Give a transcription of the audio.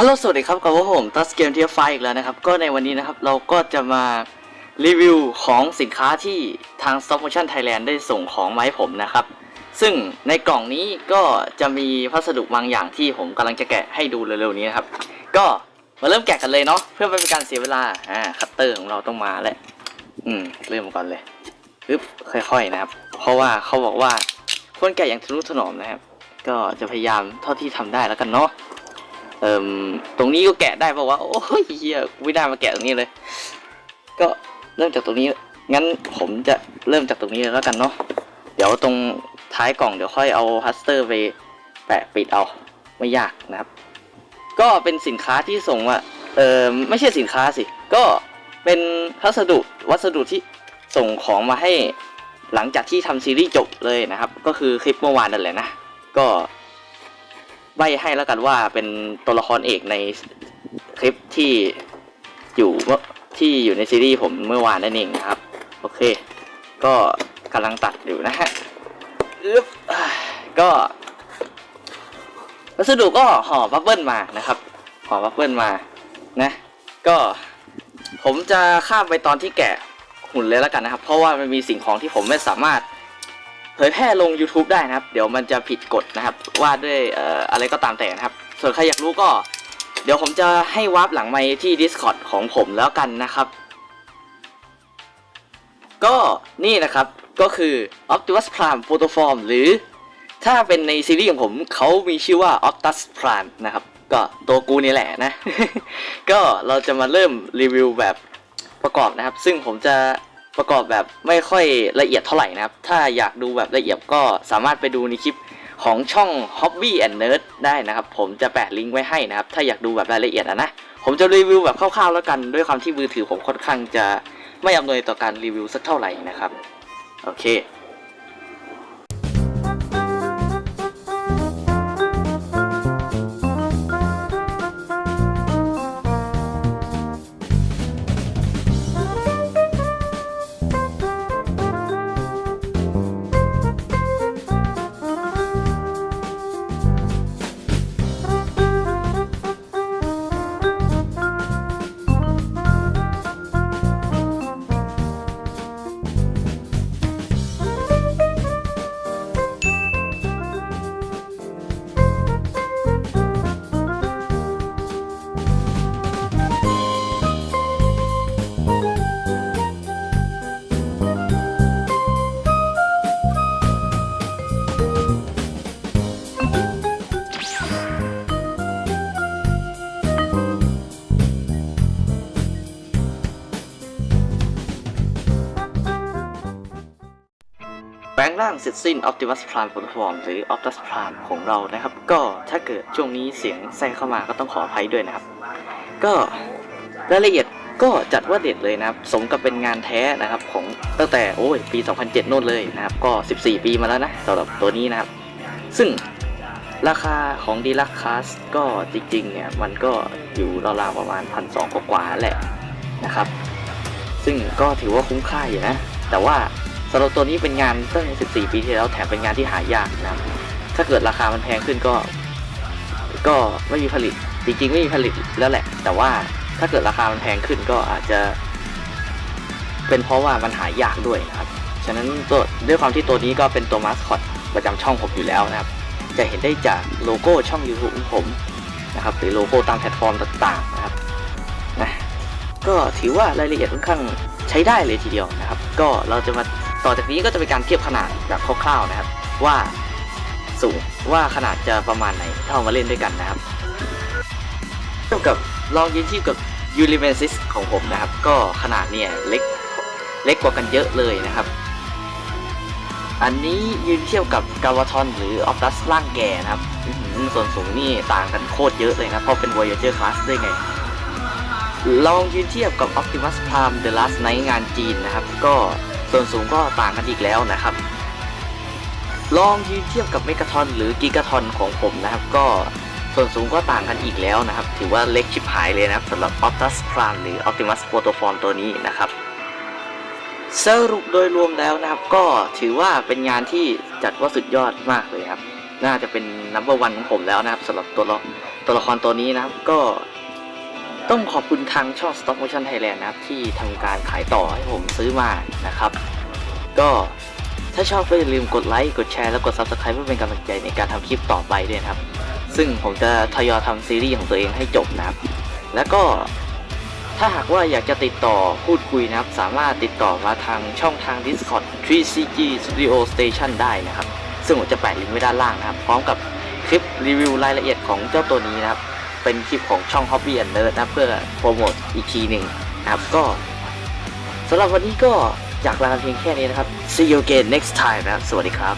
ฮัลโหลสวัสดีครับกับผมตัสเกมเทียไฟอีกแล้วนะครับ ก็ในวันนี้นะครับเราก็จะมารีวิวของสินค้าที่ทาง Stop Motion Thailand ได้ส่งของมาให้ผมนะครับ ซึ่งในกล่องนี้ก็จะมีพัสดุบางอย่างที่ผมกำลังจะแกะให้ดูเร็วๆนี้นะครับ ก็มาเริ่มแกะกันเลยเนาะเพื่อไม่เป็นการเสียเวลาอ่าคัตเตอร์ของเราต้องมาแล้วอืมเริ่มก่อนเลยปึ๊บค่อยๆนะครับ เพราะว่าเขาบอกว่าควรแกะอย่างทะนุถนอมนะครับ ก็จะพยายามเท่าที่ทำได้แล้วกันเนาะ เอ่มตรงนี้ก็แกะได้ป่าวะโอ้ยเฮียไม่ได้มาแกะตรงนี้เลย ก็เริ่มจากตรงนี้ งั้นผมจะเริ่มจากตรงนี้เลยแล้วกันเนาะเดี๋ยวตรงท้ายกล่องเดี๋ยวค่อยเอาฮัสเตอร์ไปแปะปิดเอาไม่ยากนะครับ ก็เป็นสินค้าที่ส่งมาเออไม่ใช่สินค้าสิ ก็เป็นพัสดุวัสดุที่ส่งของมาให้หลังจากที่ทำซีรีส์จบเลยนะครับ ก็คือคลิปเมื่อวานนั่นแหละนะ ก็ ใบให้แล้วกันว่าเป็นตัวละครเอกในคลิปที่อยู่เมื่อที่อยู่ในซีรีส์ผมเมื่อวานนั่นเองนะครับ โอเค ก็กำลังตัดอยู่นะฮะก็วัสดุก็ห่อบับเบิลมานะครับ ห่อบับเบิลมานะ ก็ผมจะข้ามไปตอนที่แกะหุ่นเลยแล้วกันนะครับ เพราะว่ามันมีสิ่งของที่ผมไม่สามารถ เผยแพร่ลง YouTube ได้นะครับ เดี๋ยวมันจะผิดกฎนะครับ ว่าด้วยอออะไรก็ตามแต่นะครับ ส่วนใครอยากรู้ก็ เดี๋ยวผมจะให้วาร์ปหลังไมที่ Discord ของผมแล้วกันนะครับ ก็นี่นะครับก็คือ Optimus Prime Protoform หรือ ถ้าเป็นในซีรีส์ของผมเขามีชื่อว่า Optus Prime นะครับ ก็ตัวกูนี่แหละนะ ก็เราจะมาเริ่มรีวิวแบบประกอบนะครับ ซึ่งผมจะ ประกอบแบบไม่ค่อยละเอียดเท่าไหร่นะครับ ถ้าอยากดูแบบละเอียดก็สามารถไปดูในคลิปของช่อง Hobby and Nerd ได้นะครับ ผมจะแปะลิงก์ไว้ให้นะครับ ถ้าอยากดูแบบรายละเอียดนะนะ ผมจะรีวิวแบบคร่าวๆแล้วกันด้วยความที่มือถือผมค่อนข้างจะไม่อำนวยต่อการรีวิวสักเท่าไหร่นะครับ โอเค ร่างเสร็จสิ้น Optimus Prime Platform หรือ Optimus Prime ของเรานะครับ ก็ถ้าเกิดช่วงนี้เสียงแทรกเข้ามาก็ต้องขออภัยด้วยนะครับ ก็รายละเอียดก็จัดว่าเด็ดเลยนะครับ สมกับเป็นงานแท้นะครับของตั้งแต่โอ้ยปี 2007 โน่นเลยนะครับ ก็ 14 ปีมาแล้วนะสำหรับตัวนี้นะครับ ซึ่งราคาของ d e l u x e Class ก็จริงๆเนี่ยมันก็อยู่ราวๆประมาณ1,200กว่าแหละนะครับ ซึ่งก็ถือว่าคุ้มค่าอยู่นะ แต่ว่า สำหรับตัวนี้เป็นงานตั้ง14 ปีที่แล้วแถมเป็นงานที่หายากนะครับถ้าเกิดราคามันแพงขึ้นก็ ก็ไม่มีผลิต จริงๆ ไม่มีผลิตแล้วแหละ แต่ว่าถ้าเกิดราคามันแพงขึ้นก็อาจจะ เป็นเพราะว่ามันหายากด้วยนะครับ ฉะนั้นตัวด้วยความที่ตัวนี้ก็เป็นตัวมาสคอตประจำช่องผมอยู่แล้วนะครับ จะเห็นได้จากโลโก้ช่อง YouTube ของผมนะครับ หรือโลโก้ตามแพลตฟอร์มต่างๆนะครับนะก็ถือว่ารายละเอียดค่อนข้างใช้ได้เลยทีเดียวนะครับ ก็เราจะมา ต่อจากนี้ก็จะเป็นการเทียบขนาดแบบคร่าวๆนะครับ ว่าสูงว่าขนาดจะประมาณไหนถ้าเอามาเล่นด้วยกันนะครับเทียบกับลองยืนเทียบกับ u l i m e n s i s ของผมนะครับ ก็ขนาดเนี่ยเล็กเล็กกว่ากันเยอะเลยนะครับ อันนี้ยืนเทียบกับกาวาทอนหรือออ t ตัสร่างแก่นะครับส่วนสูงนี่ต่างกันโคตรเยอะเลยนะเพราะเป็น Voyager Class ได้วยไง ลองยืนเทียบกับ Optimus Prime The Last Night งานจีนนะครับ ก็ ส่วนสูงก็ต่างกันอีกแล้วนะครับ ลองยืนเทียบกับ Megaton หรือ Gigaton ของผมนะครับ ก็ส่วนสูงก็ต่างกันอีกแล้วนะครับ ถือว่าเล็กชิบหายเลยนะครับสำหรับ Optimus Prime หรือ Optimus Protoform ตัวนี้นะครับสรุปโดยรวมแล้วนะครับ ก็ถือว่าเป็นงานที่จัดว่าสุดยอดมากเลยครับ น่าจะเป็น number one ของผมแล้วนะครับสำหรับตัวละตัวละครตัวนี้นะครับ ก็ ต้องขอบคุณทางช่อง Stop Motion Thailand นะครับ ที่ทำการขายต่อให้ผมซื้อมานะครับ ก็ถ้าชอบก็อย่าลืมกดไลค์กดแชร์แล้วกด Subscribe เพื่อเป็นกำลังใจในการทำคลิปต่อไปด้วยนะครับ ซึ่งผมจะทยอยทำซีรีส์ของตัวเองให้จบนะครับ แล้วก็ถ้าหากว่าอยากจะติดต่อพูดคุยนะครับ สามารถติดต่อมาทางช่องทาง Discord 3CG Studio Station ได้นะครับ ซึ่งผมจะแปะลิงก์ไว้ด้านล่างนะครับ พร้อมกับคลิปรีวิวรายละเอียดของเจ้าตัวนี้นะครับ เป็นคลิปของช่อง Hobby and Nerd นะเพื่อโปรโมทอีกทีหนึ่งนะครับก็สำหรับวันนี้ก็อยากลาเพียงแค่นี้นะครับ see you again next time นะครับ สวัสดีครับ